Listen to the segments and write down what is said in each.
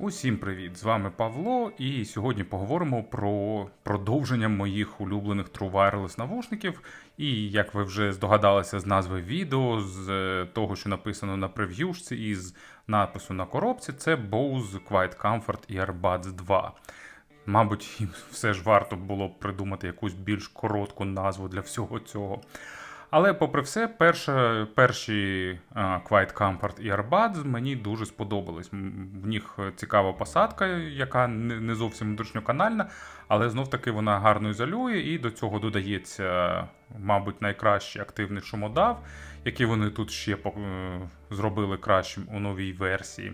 Усім привіт! З вами Павло, і сьогодні поговоримо про продовження моїх улюблених True Wireless навушників. І як ви вже здогадалися з назви відео, з е, того, що написано на прев'юшці, і з напису на коробці, це Bose Quiet Comfort Earbuds 2. Мабуть, їм все ж варто було придумати якусь більш коротку назву для всього цього. Але, попри все, перша, перші Quiet Comfort Earbuds мені дуже сподобались. В них цікава посадка, яка не не зовсім внутрішньоканальна, але знов таки вона гарно ізолює, і до цього додається, мабуть, найкращий активний шумодав, який вони тут ще по- е, зробили кращим у новій версії.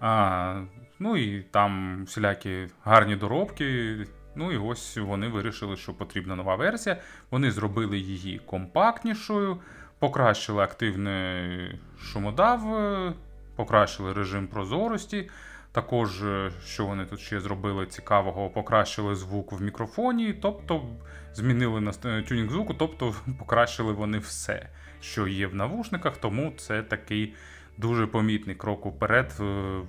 А, ну і там всілякі гарні доробки. Ну і ось вони вирішили, що потрібна нова версія. Вони зробили її компактнішою, покращили активний шумодав, е, покращили режим прозорості. Також, е, що вони тут ще зробили цікавого, покращили звук в мікрофоні, тобто змінили наст- е, тюнінг звуку, тобто покращили вони все, що є в навушниках, тому це такий дуже помітний крок уперед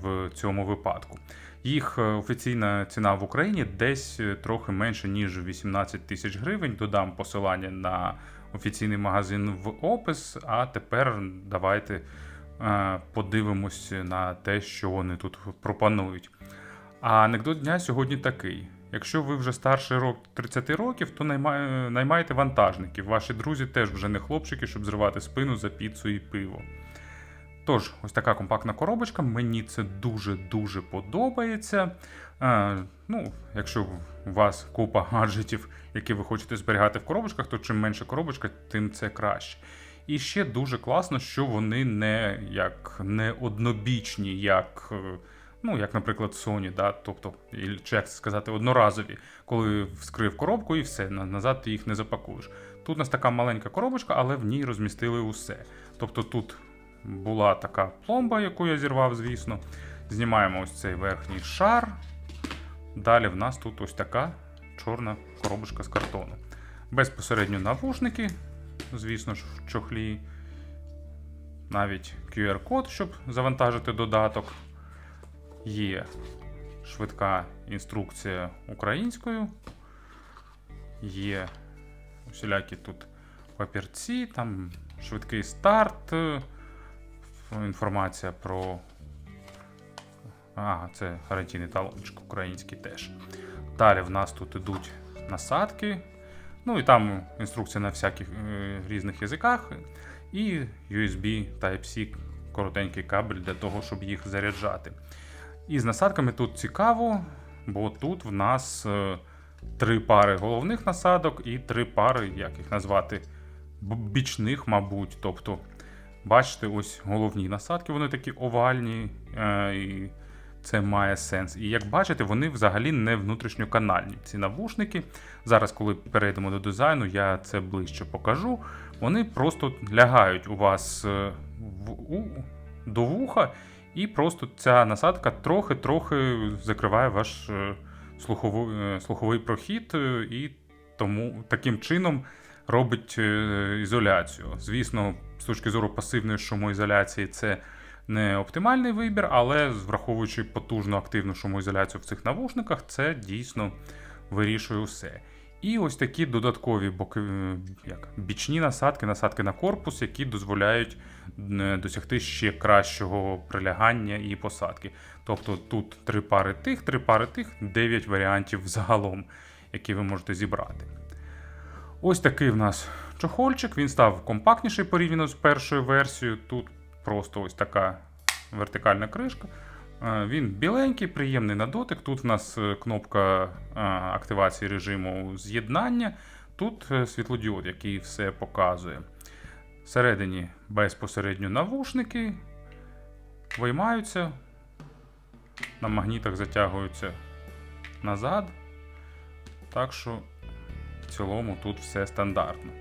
в цьому випадку. Їх е, офіційна ціна в Україні десь е, трохи менше, ніж 18 тисяч гривень. Додам посилання на офіційний магазин в опис. А тепер давайте е, подивимось на те, що вони тут пропонують. А анекдот дня сьогодні такий: якщо ви вже старший рок 30 років, то наймай- наймайте вантажників. Ваші друзі теж вже не хлопчики, щоб зривати спину за піцу і пиво. Тож, ось така компактна коробочка. Мені це дуже-дуже подобається. Е, ну, якщо у вас купа гаджетів, які ви хочете зберігати в коробочках, то чим менше коробочка, тим це краще. І ще дуже класно, що вони не як не однобічні, як, е, ну, як, наприклад, Sony, да? тобто, чи як сказати, одноразові, коли вскрив коробку і все, назад ти їх не запакуєш. Тут у нас така маленька коробочка, але в ній розмістили усе. Тобто тут була така пломба, яку я зірвав, звісно. Знімаємо ось цей верхній шар. Далі в нас тут ось така чорна коробочка з картону. Безпосередньо навушники, звісно ж, в чохлі. Навіть QR-код, щоб завантажити додаток. Є швидка інструкція українською. Є усілякі тут папірці, там швидкий старт, інформація про. А, це гарантійний талончик український теж. Далі в нас тут ідуть насадки. Ну і там інструкція на всяких е, різних язиках. І USB Type-C коротенький кабель для того, щоб їх заряджати. І з насадками тут цікаво, бо тут в нас е, три пари головних насадок і три пари, як їх назвати, бічних, мабуть. Тобто, бачите, ось головні насадки, вони такі овальні, е, і це має сенс. І як бачите, вони взагалі не внутрішньоканальні. Ці навушники. Зараз, коли перейдемо до дизайну, я це ближче покажу. Вони просто лягають у вас е, в, у, до вуха, і просто ця насадка трохи-трохи закриває ваш е, слуховий, слуховий прохід, і тому таким чином робить ізоляцію. Звісно, з точки зору пасивної шумоізоляції, це не оптимальний вибір, але враховуючи потужну активну шумоізоляцію в цих навушниках, це дійсно вирішує все. І ось такі додаткові боки, е, як, бічні насадки, насадки на корпус, які дозволяють е, досягти ще кращого прилягання і посадки. Тобто тут три пари тих, три пари тих, 9 варіантів загалом, які ви можете зібрати. Ось такий в нас чохольчик. Він став компактніший порівняно з першою версією. Тут просто ось така вертикальна кришка. Е, Він біленький, приємний на дотик. Тут в нас е, кнопка е, активації режиму з'єднання. Тут світлодіод, який все показує. Всередині безпосередньо навушники виймаються, на магнітах затягуються назад. Так що в цілому тут все стандартно.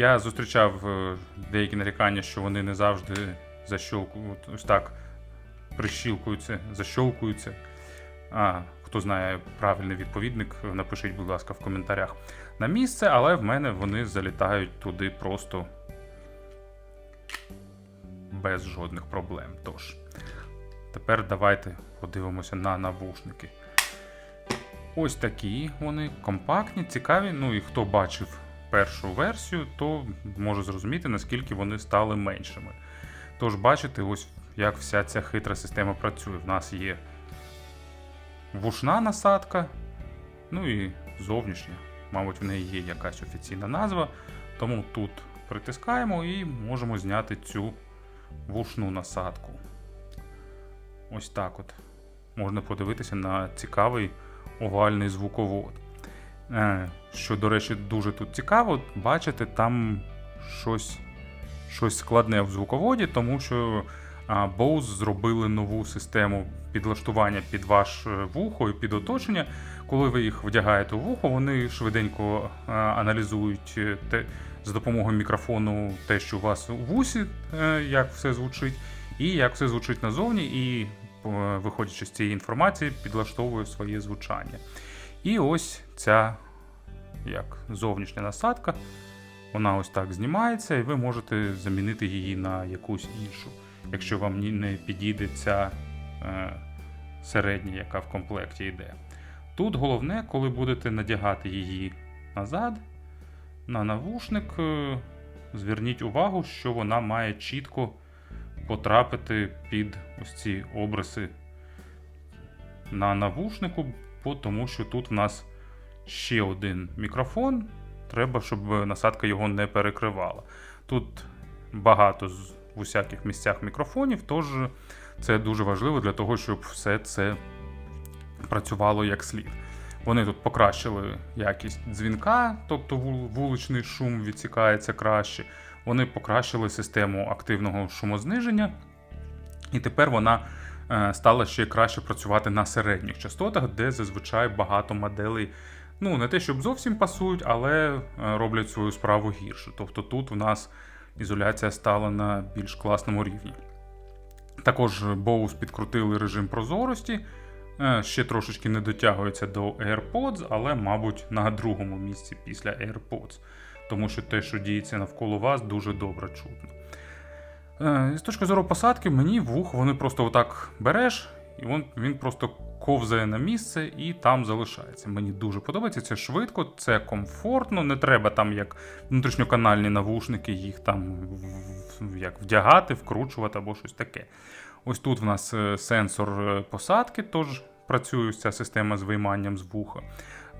Я зустрічав е, деякі нарікання, що вони не завжди ось так прищілкуються, защолкуються. А, хто знає правильний відповідник, напишіть, будь ласка, в коментарях на місце, але в мене вони залітають туди просто без жодних проблем. Тож, тепер давайте подивимося на навушники. Ось такі вони компактні, цікаві. Ну і хто бачив першу версію, то може зрозуміти, наскільки вони стали меншими. Тож, бачите, ось як вся ця хитра система працює. В нас є вушна насадка, ну і зовнішня. Мабуть, в неї є якась офіційна назва. Тому тут притискаємо і можемо зняти цю вушну насадку. Ось так от. Можна подивитися на цікавий овальний звуковод. Е, Що, до речі, дуже тут цікаво, бачите, там щось, щось складне в звуководі, тому що Bose зробили нову систему підлаштування під ваш е, вухо і під оточення. Коли ви їх вдягаєте в вухо, вони швиденько аналізують е, те, за допомогою мікрофону те, що у вас у вусі, як все звучить, і як все звучить назовні, і, виходячи з цієї інформації, підлаштовує своє звучання. І ось ця як зовнішня насадка, вона ось так знімається, і ви можете замінити її на якусь іншу, якщо вам не підійде ця е, середня, яка в комплекті йде. Тут головне, коли будете надягати її назад на навушник, е, зверніть увагу, що вона має чітко потрапити під ось ці обриси на навушнику, тому що тут в нас ще один мікрофон. Треба, щоб насадка його не перекривала. Тут багато з в усяких місцях мікрофонів, тож це дуже важливо для того, щоб все це працювало як слід. Вони тут покращили якість дзвінка, тобто вуличний шум відсікається краще. Вони покращили систему активного шумозниження, і тепер вона е, стала ще краще працювати на середніх частотах, де зазвичай багато моделей. Ну, не те, щоб зовсім пасують, але е, роблять свою справу гірше. Тобто тут в нас ізоляція стала на більш класному рівні. Також Bose підкрутили режим прозорості. Е, Ще трошечки не дотягується до AirPods, але, мабуть, на другому місці після AirPods. Тому що те, що діється навколо вас, дуже добре чутно. Е, З точки зору посадки, мені вух вони просто отак береш, і він, він просто ковзає на місце і там залишається. Мені дуже подобається, це швидко, це комфортно, не треба там як внутрішньоканальні навушники, їх там як вдягати, вкручувати або щось таке. Ось тут в нас е, сенсор е, посадки, тож працює ця система з вийманням з вуха.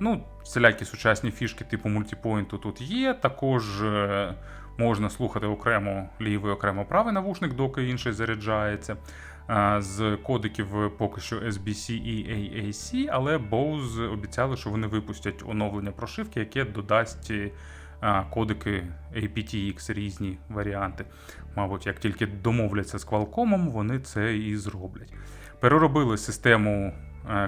Ну, всілякі сучасні фішки типу мультипоінту тут є. Також можна слухати окремо лівий, окремо правий навушник, доки інший заряджається. З кодиків поки що SBC і AAC, але Bose обіцяли, що вони випустять оновлення прошивки, яке додасть кодики aptX різні варіанти. Мабуть, як тільки домовляться з Qualcomm, вони це і зроблять. Переробили систему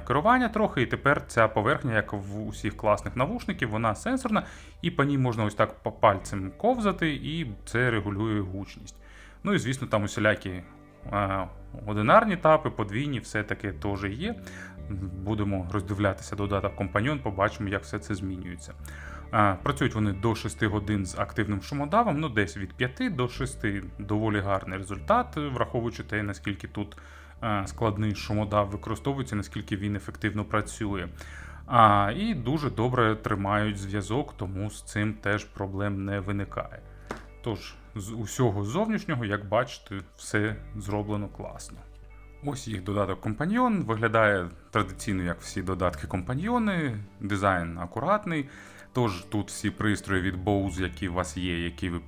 керування трохи, і тепер ця поверхня, як в усіх класних навушників, вона сенсорна, і по ній можна ось так по пальцем ковзати, і це регулює гучність. Ну і звісно, там усілякі е, одинарні тапи, подвійні, все таке теж є. Будемо роздивлятися додаток компаньон, побачимо, як все це змінюється. Е, Працюють вони до 6 годин з активним шумодавом, ну десь від 5 до 6 доволі гарний результат, враховуючи те, наскільки тут е, складний шумодав використовується, наскільки він ефективно працює. А, І дуже добре тримають зв'язок, тому з цим теж проблем не виникає. Тож, з усього зовнішнього, як бачите, все зроблено класно. Ось їх додаток компаньйон. Виглядає традиційно, як всі додатки компаньйони, дизайн акуратний. Тож тут всі пристрої від Bose, які у вас є, які ви е,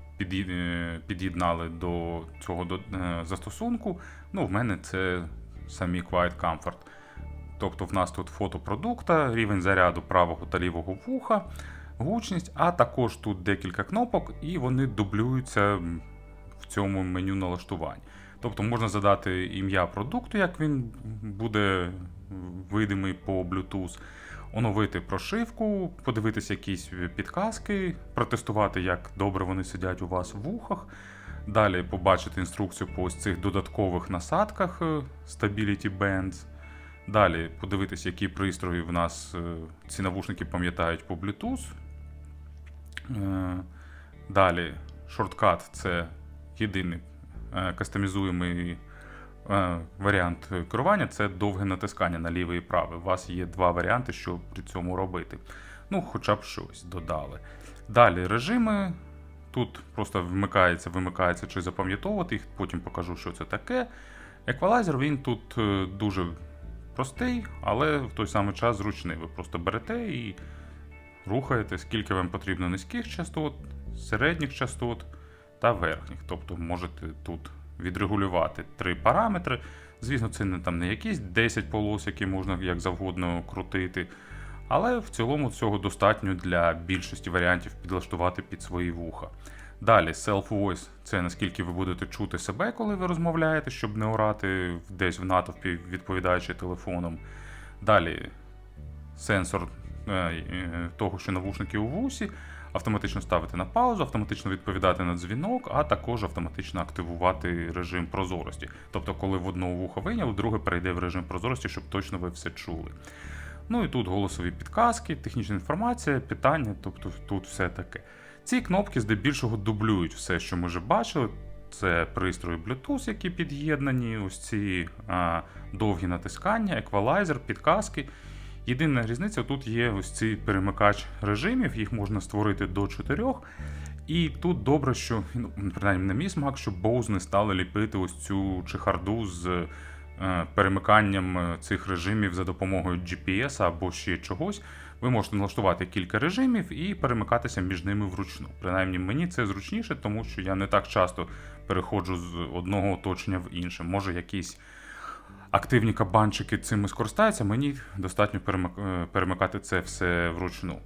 під'єднали до цього е, застосунку. Ну, в мене це самі Quiet Comfort. Тобто в нас тут фото продукта, рівень заряду правого та лівого вуха, гучність, а також тут декілька кнопок, і вони дублюються в цьому меню налаштувань. Тобто можна задати ім'я продукту, як він буде видимий по Bluetooth, оновити прошивку, подивитися якісь підказки, протестувати, як добре вони сидять у вас в вухах. Далі побачити інструкцію по ось цих додаткових насадках е, Stability Bands. Далі подивитися, які пристрої в нас е, ці навушники пам'ятають по Bluetooth. Е, Далі шорткат це єдиний кастомізуємий варіант керування це довге натискання на лівий і правий. У вас є два варіанти, що при цьому робити. Ну, хоча б щось додали. Далі режими. Тут просто вмикається, вимикається чи запам'ятовувати їх, потім покажу, що це таке. Еквалайзер він тут е, дуже простий, але в той самий час зручний. Ви просто берете і рухаєте, скільки вам потрібно низьких частот, середніх частот та верхніх. Тобто можете тут відрегулювати три параметри. Звісно, це не там не якісь 10 полос, які можна як завгодно крутити. Але в цілому цього достатньо для більшості варіантів підлаштувати під свої вуха. Далі, self-voice – це наскільки ви будете чути себе, коли ви розмовляєте, щоб не орати десь в натовпі, відповідаючи телефоном. Далі сенсор е, е, того, що навушники у вусі, автоматично ставити на паузу, автоматично відповідати на дзвінок, а також автоматично активувати режим прозорості. Тобто, коли в одного вуха вийняли, друге перейде в режим прозорості, щоб точно ви все чули. Ну і тут голосові підказки, технічна інформація, питання, тобто тут все таке. Ці кнопки здебільшого дублюють все, що ми вже бачили. Це пристрої Bluetooth, які під'єднані, ось ці а, довгі натискання, еквалайзер, підказки. Єдина різниця тут є ось цей перемикач режимів, їх можна створити до чотирьох. І тут добре, що ну, принаймні на мій смак, що Bose не стали ліпити ось цю чехарду з е, перемиканням е, цих режимів за допомогою GPS або ще чогось. Ви можете налаштувати кілька режимів і перемикатися між ними вручну. Принаймні мені це зручніше, тому що я не так часто переходжу з одного оточення в інше. Може, якісь активні кабанчики цим скористаються, мені достатньо е, перемикати це все вручну.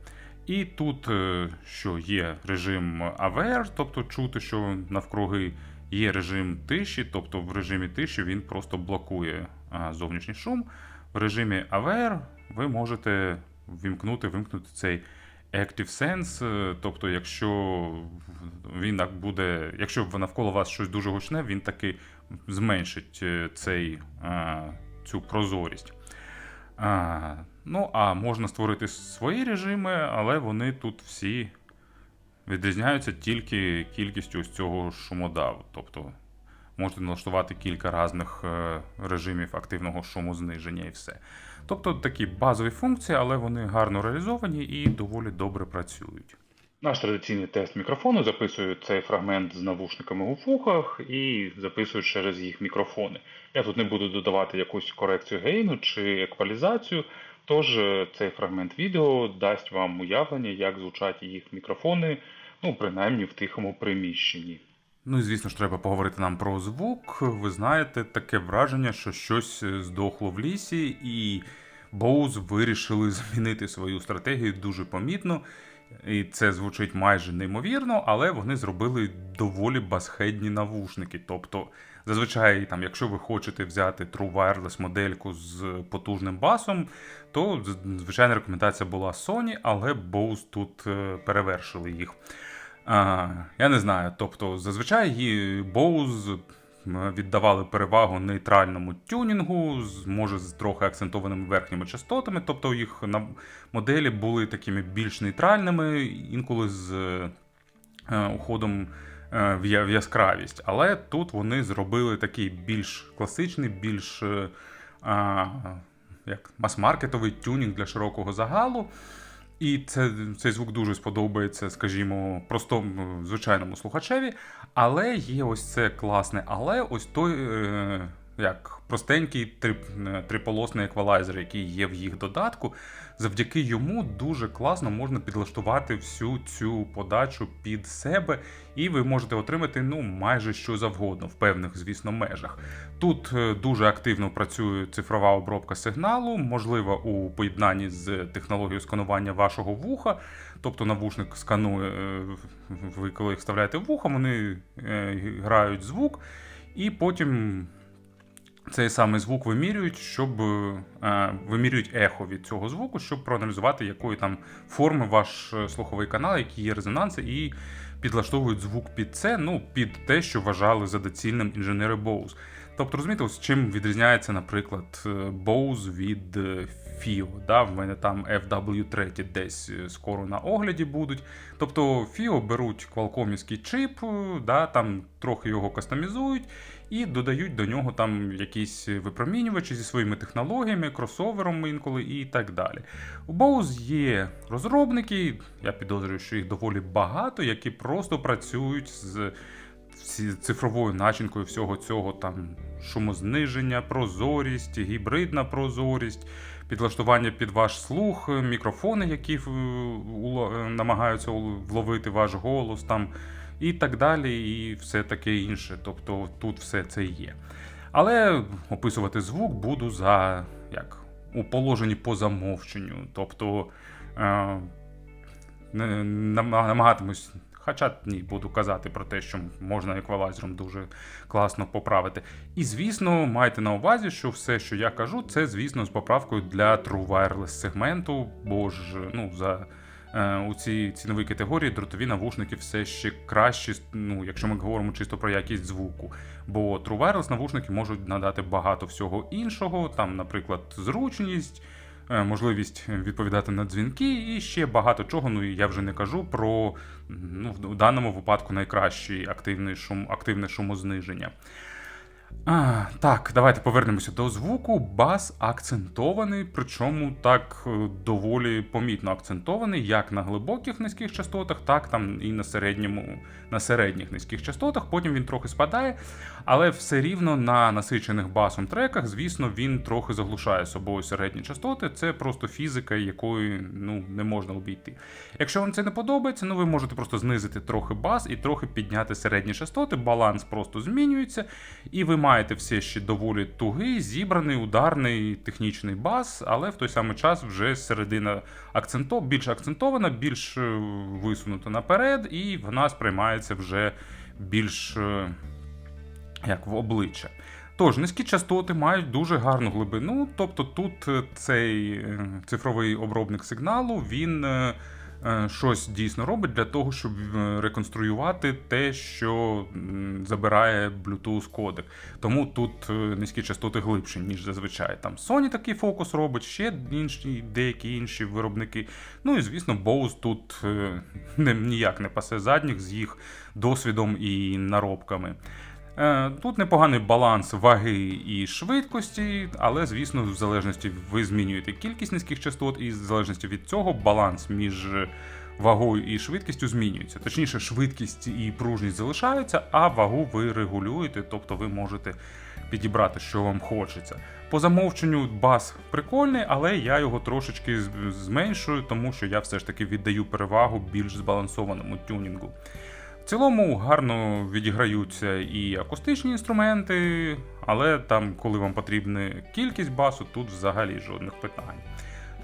І тут е, що є режим AVR, тобто чути, що навкруги є режим тиші, тобто в режимі тиші він просто блокує зовнішній шум. В режимі AVR ви можете вімкнути, вимкнути цей Active Sense, е, тобто, якщо він так буде, якщо навколо вас щось дуже гучне, він таки зменшить е, цей, цю прозорість. Ну, а можна створити свої режими, але вони тут всі відрізняються тільки кількістю ось цього шумодаву. Тобто можете налаштувати кілька різних е, режимів активного шумозниження і все. Тобто такі базові функції, але вони гарно реалізовані і доволі добре працюють. Наш традиційний тест мікрофону записую цей фрагмент з навушниками у вухах і записую через їх мікрофони. Я тут не буду додавати якусь корекцію гейну чи еквалізацію, тож е, цей фрагмент відео дасть вам уявлення, як звучать їх мікрофони, ну принаймні в тихому приміщенні. Ну і звісно ж, треба поговорити нам про звук. Ви знаєте, таке враження, що щось е, здохло в лісі, і Bose вирішили змінити свою стратегію дуже помітно. І це звучить майже неймовірно, але вони зробили доволі басхедні навушники. Тобто, зазвичай, там, якщо ви хочете взяти True Wireless модельку з потужним басом, то звичайна рекомендація була Sony, але Bose тут е, перевершили їх. А, я не знаю. Тобто, зазвичай Bose віддавали перевагу нейтральному тюнінгу, може з трохи акцентованими верхніми частотами. Тобто їх моделі були такими більш нейтральними, інколи з е, уходом е, в я- в яскравість. Але тут вони зробили такий більш класичний, більш е, як мас-маркетовий тюнінг для широкого загалу. І це, цей звук дуже сподобається, скажімо, простому звичайному слухачеві. Але є ось це класне, але ось той е, як простенький е, триполосний еквалайзер, який є в їх додатку. Завдяки йому дуже класно можна підлаштувати всю цю подачу під себе, і ви можете отримати ну майже що завгодно в певних, звісно, межах. Тут е, дуже активно працює цифрова обробка сигналу, можлива у поєднанні з технологією сканування вашого вуха. Тобто навушник сканує, е, ви коли їх вставляєте в вони грають звук, і потім цей самий звук вимірюють, щоб е, вимірюють ехо від цього звуку, щоб проаналізувати, якої там форми ваш е, слуховий канал, які є резонанси, і підлаштовують звук під це, ну під те, що вважали за доцільним інженери Bose. Тобто, розумієте, ось чим відрізняється, наприклад, е, Bose від е, FIO. Да? В мене там FW3 десь е, скоро на огляді будуть. Тобто FIO беруть квалкомівський чип, е, да, там трохи його кастомізують, і додають до нього там якісь випромінювачі зі своїми технологіями, кросовером інколи і так далі. У Bose є розробники, я підозрюю, що їх доволі багато, які просто працюють з цифровою начинкою всього цього там шумозниження, прозорість, гібридна прозорість, підлаштування під ваш слух, мікрофони, які намагаються вловити ваш голос там, і так далі, і все таке інше. Тобто тут все це є. Але описувати звук буду за як у положенні по замовченню. Тобто е, намагатимусь, хоча ні, буду казати про те, що можна еквалайзером дуже класно поправити. І звісно, майте на увазі, що все, що я кажу, це звісно з поправкою для True Wireless сегменту, бо ж ну за. Е, У цій ціновій категорії дротові навушники все ще кращі, ну, якщо ми говоримо чисто про якість звуку. Бо True Wireless навушники можуть надати багато всього іншого, там, наприклад, зручність, е, можливість відповідати на дзвінки і ще багато чого. Ну і я вже не кажу про ну, в даному випадку найкращий активний шум, активне шумозниження. А, так, давайте повернемося до звуку. Бас акцентований, причому так е, доволі помітно акцентований, як на глибоких низьких частотах, так там і на середньому, на середніх низьких частотах. Потім він трохи спадає, але все рівно на насичених басом треках, звісно, він трохи заглушає собою середні частоти. Це просто фізика, якої ну не можна обійти. Якщо вам це не подобається, ну ви можете просто знизити трохи бас і трохи підняти середні частоти. Баланс просто змінюється, і ви маєте все ще доволі тугий, зібраний, ударний технічний бас, але в той самий час вже середина акценто, більш акцентована, більш е, висунута наперед, і вона сприймається вже більш е, як в обличчя. Тож, низькі частоти мають дуже гарну глибину, тобто тут е, цей цифровий обробник сигналу він щось дійсно робить для того, щоб е, реконструювати те, що забирає Bluetooth кодек. Тому тут е, низькі частоти глибші, ніж зазвичай. Там Sony такий фокус робить, ще інші, деякі інші виробники. Ну і звісно, Bose тут е, ніяк не пасе задніх з їх досвідом і наробками. Е, Тут непоганий баланс ваги і швидкості, але, звісно, в залежності ви змінюєте кількість низьких частот, і в залежності від цього баланс між вагою і швидкістю змінюється. Точніше, швидкість і пружність залишаються, а вагу ви регулюєте, тобто ви можете підібрати, що вам хочеться. По замовченню бас прикольний, але я його трошечки зменшую, тому що я все ж таки віддаю перевагу більш збалансованому тюнінгу. В цілому гарно відіграються і акустичні інструменти, але там, коли вам потрібна кількість басу, тут взагалі жодних питань.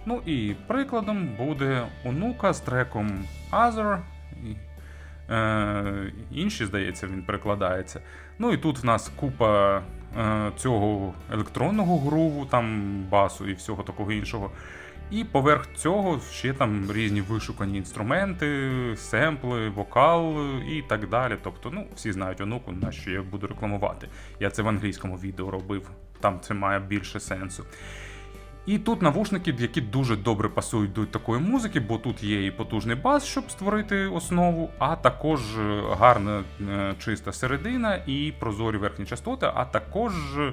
Ну і прикладом буде онука з треком Other. Е, інші, здається, він перекладається. Ну і тут в нас купа е, цього електронного груву, там басу і всього такого іншого. І поверх цього ще там різні вишукані інструменти, семпли, вокал і так далі. Тобто, ну, всі знають онуку, на що я буду рекламувати. Я це в англійському відео робив, там це має більше сенсу. І тут навушники, які дуже добре пасують до такої музики, бо тут є і потужний бас, щоб створити основу, а також е, гарна е, чиста середина і прозорі верхні частоти, а також е,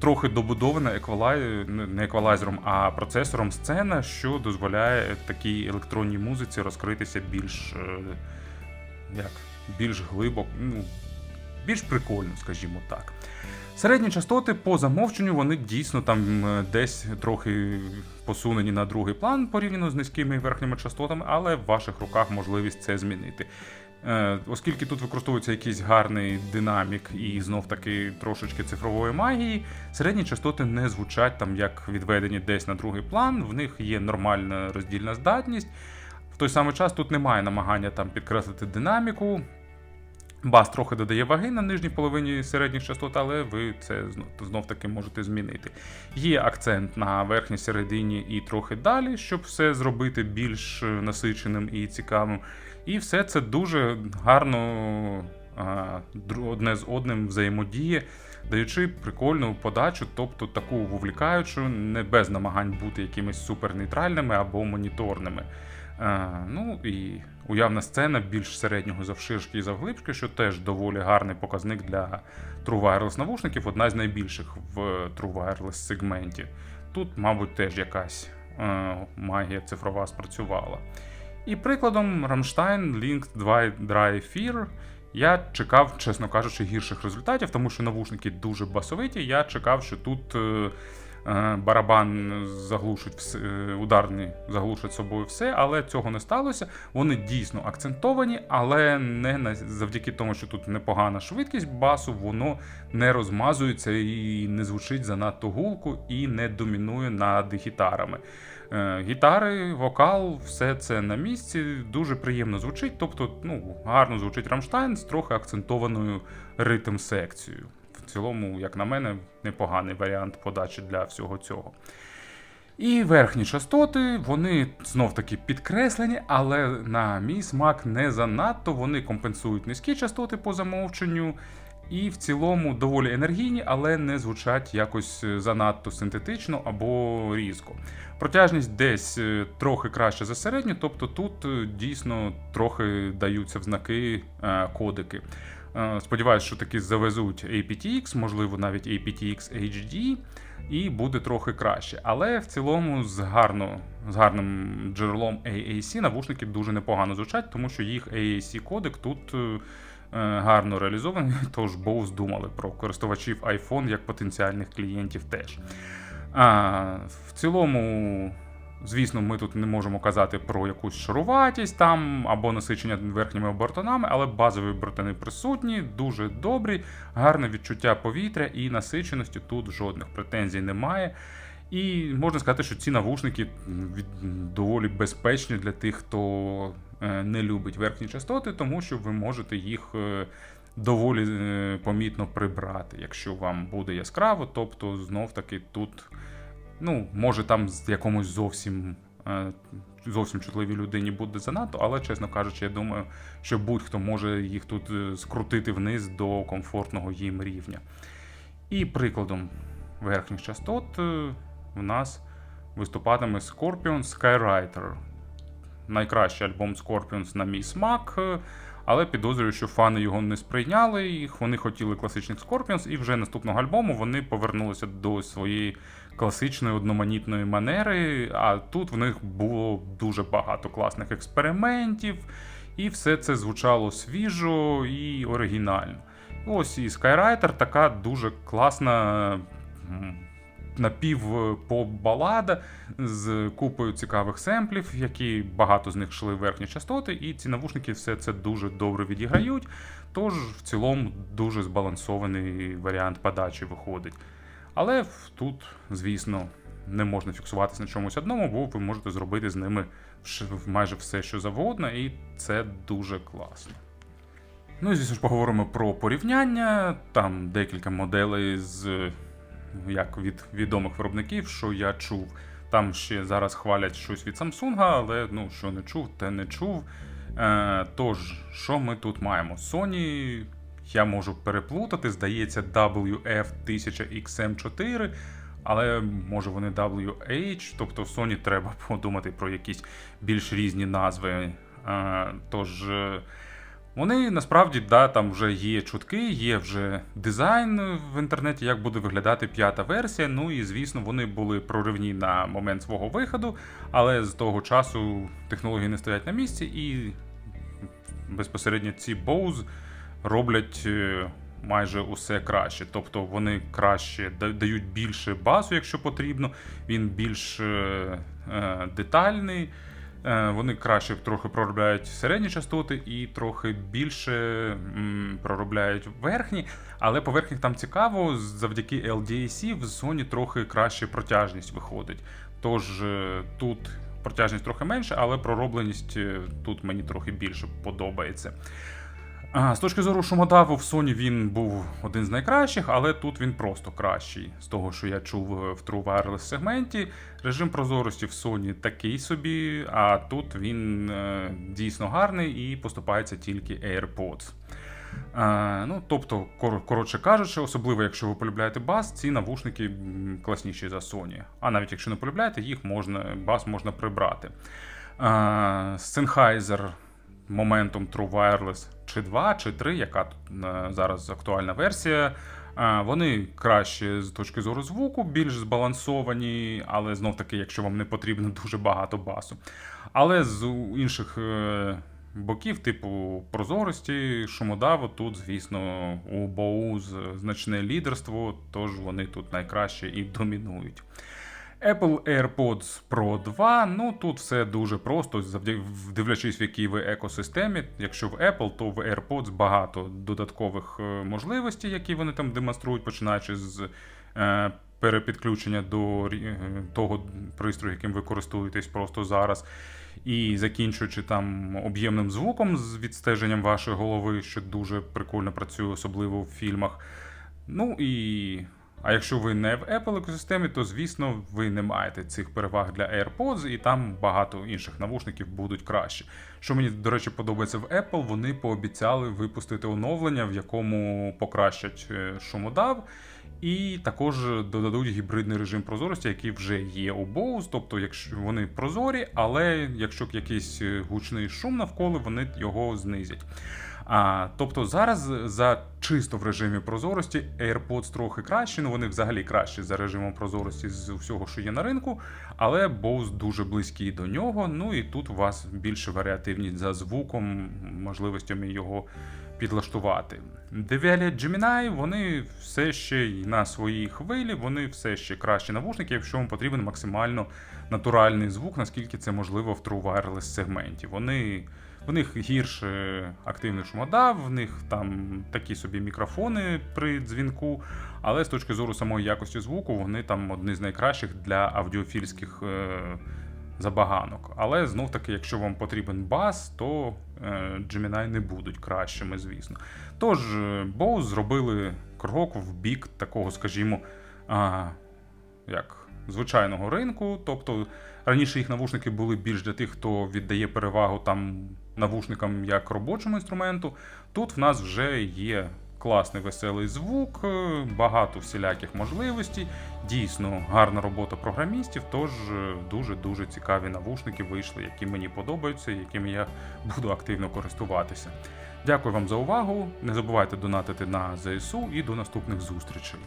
трохи добудована еквалай... не еквалайзером, а процесором сцена, що дозволяє такій електронній музиці розкритися більш е, як, більш глибоко, ну, більш прикольно, скажімо так. Середні частоти по замовченню вони дійсно там е, десь трохи посунені на другий план порівняно з низькими верхніми частотами, але в ваших руках можливість це змінити. Е, Оскільки тут використовується якийсь гарний динамік і знов таки трошечки цифрової магії, середні частоти не звучать там як відведені десь на другий план, в них є нормальна роздільна здатність. В той самий час тут немає намагання там підкреслити динаміку. Бас трохи додає ваги на нижній половині середніх частот, але ви це знов таки можете змінити. Є акцент на верхній середині і трохи далі, щоб все зробити більш насиченим і цікавим. І все це дуже гарно одне з одним взаємодіє, даючи прикольну подачу, тобто таку вовлікаючу, не без намагань бути якимись супернейтральними або моніторними. Ну і уявна сцена більш середнього завширшки і завглибшки, що теж доволі гарний показник для True Wireless навушників, одна з найбільших в True Wireless сегменті. Тут, мабуть, теж якась магія цифрова спрацювала. І прикладом Rammstein Link 2 Dry Fear я чекав, чесно кажучи, гірших результатів, тому що навушники дуже басовиті. Я чекав, що тут е, е, барабан заглушить все, ударні заглушить собою все, але цього не сталося. Вони дійсно акцентовані, але не на- завдяки тому, що тут непогана швидкість басу, воно не розмазується і не звучить занадто гулко і не домінує над гітарами. Е, Гітари, вокал, все це на місці, дуже приємно звучить. Тобто, ну, гарно звучить Рамштайн з трохи акцентованою ритм-секцією. В цілому, як на мене, непоганий варіант подачі для всього цього. І верхні частоти, вони знов таки підкреслені, але на мій смак не занадто. Вони компенсують низькі частоти по замовченню. І в цілому доволі енергійні, але не звучать якось е, занадто синтетично або різко. Протяжність десь е, трохи краще за середню, тобто тут е, дійсно трохи даються в знаки кодики. Сподіваюсь, що таки завезуть aptX, можливо, навіть aptX HD, і буде трохи краще. Але в цілому з, гарно, з гарним джерелом AAC навушники дуже непогано звучать, тому що їх AAC кодек тут гарно реалізований. Тож Bose думали про користувачів iPhone як потенціальних клієнтів теж. А, в цілому, звісно, ми тут не можемо казати про якусь шаруватість там або насичення верхніми обертонами, але базові обертони присутні, дуже добрі, гарне відчуття повітря і насиченості тут жодних претензій немає. І можна сказати, що ці навушники доволі безпечні для тих, хто е, не любить верхні частоти, тому що ви можете їх е, доволі е, помітно прибрати, якщо вам буде яскраво. Тобто, знов таки тут, ну, може там з якомусь зовсім. е, Зовсім чутливій людині буде занадто, але, чесно кажучи, я думаю, що будь-хто може їх тут е, скрутити вниз до комфортного їм рівня. І прикладом верхніх частот е, в нас виступатиме Scorpion Skywriter. Найкращий альбом Scorpions на мій смак, е, але підозрюю, що фани його не сприйняли. Їх вони хотіли класичних Scorpions, і вже наступного альбому вони повернулися до своєї класичної одноманітної манери. А тут в них було дуже багато класних експериментів, і все це звучало свіжо і оригінально. Ось і Skywriter така дуже класна. Напів-поп-балада з купою цікавих семплів, які багато з них йшли в верхні частоти, і ці навушники все це дуже добре відіграють. Тож в цілому дуже збалансований варіант подачі виходить. Але тут, звісно, не можна фіксуватися на чомусь одному, бо ви можете зробити з ними майже все, що завгодно, і це дуже класно. Ну і звісно ж поговоримо про порівняння. Там декілька моделей з як від відомих виробників, що я чув. Там ще зараз хвалять щось від Samsung, але ну, що не чув, те не чув. Е, тож, що ми тут маємо? Sony, я можу переплутати, здається, WF1000XM4, але може вони WH, тобто Sony треба подумати про якісь більш різні назви. Е, тож. Вони насправді да, там вже є чутки, є вже дизайн в інтернеті, як буде виглядати п'ята версія. Ну і звісно, вони були проривні на момент свого виходу, але з того часу технології не стоять на місці, і безпосередньо ці Bose роблять е, майже усе краще. Тобто вони краще дають більше басу, якщо потрібно. Він більш е, е, детальний. Е, Вони краще трохи проробляють середні частоти і трохи більше проробляють верхні. Але по верхніх там цікаво, завдяки LDAC в зоні трохи краще протяжність виходить. Тож е, тут протяжність трохи менше, але проробленість е, тут мені трохи більше подобається. З точки зору шумодаву, в Sony він був один з найкращих, але тут він просто кращий. З того, що я чув е, в True Wireless сегменті, режим прозорості в Sony такий собі, а тут він е, дійсно гарний і поступається тільки AirPods. А, ну, тобто, кор- коротше кажучи, особливо якщо ви полюбляєте бас, ці навушники класніші за Sony. А навіть якщо не полюбляєте, їх можна, бас можна прибрати. А, Sennheiser моментом True Wireless чи 2, чи 3, яка е, зараз актуальна версія. Е, Вони краще з точки зору звуку, більш збалансовані, але знов таки, якщо вам не потрібно дуже багато басу. Але з інших е, боків, типу прозорості, шумодаву, тут, звісно, у Bose значне лідерство, тож вони тут найкраще і домінують. Apple AirPods Pro 2. Ну тут все дуже просто, дивлячись, в якій ви екосистемі. Якщо в Apple, то в AirPods багато додаткових е, можливостей, які вони там демонструють, починаючи з е, перепідключення до е, того пристрою, яким ви користуєтесь просто зараз. І закінчуючи там об'ємним звуком з відстеженням вашої голови, що дуже прикольно працює, особливо в фільмах. Ну і. А якщо ви не в Apple екосистемі, то звісно ви не маєте цих переваг для AirPods, і там багато інших навушників будуть краще. Що мені, до речі, подобається в Apple, вони пообіцяли випустити оновлення, в якому покращать е, шумодав. І також додадуть гібридний режим прозорості, який вже є у Bose, тобто, якщо вони прозорі, але якщо якийсь е, гучний шум навколо, вони його знизять. А, тобто зараз за чисто в режимі прозорості AirPods трохи кращі, ну вони взагалі кращі за режимом прозорості з всього, що є на ринку, але Bose дуже близький до нього. Ну і тут у вас більше варіативність за звуком, можливостями його підлаштувати. Дев'ялі Gemini, вони все ще й на своїй хвилі, вони все ще кращі навушники, якщо вам потрібен максимально натуральний звук, наскільки це можливо в True Wireless сегменті. Вони в них гірше активний шумодав, в них там такі собі мікрофони при дзвінку, але з точки зору самої якості звуку, вони там одні з найкращих для аудіофільських е, забаганок. Але знов таки, якщо вам потрібен бас, то е, Gemini не будуть кращими, звісно. Тож, е, Bose зробили крок в бік такого, скажімо, а, як звичайного ринку. Тобто раніше їх навушники були більш для тих, хто віддає перевагу там навушникам як робочому інструменту. Тут в нас вже є класний веселий звук, е, багато всіляких можливостей. Дійсно гарна робота програмістів. Тож дуже дуже цікаві навушники вийшли, які мені подобаються, якими я буду активно користуватися. Дякую вам за увагу. Не забувайте донатити на ЗСУ і до наступних зустрічей.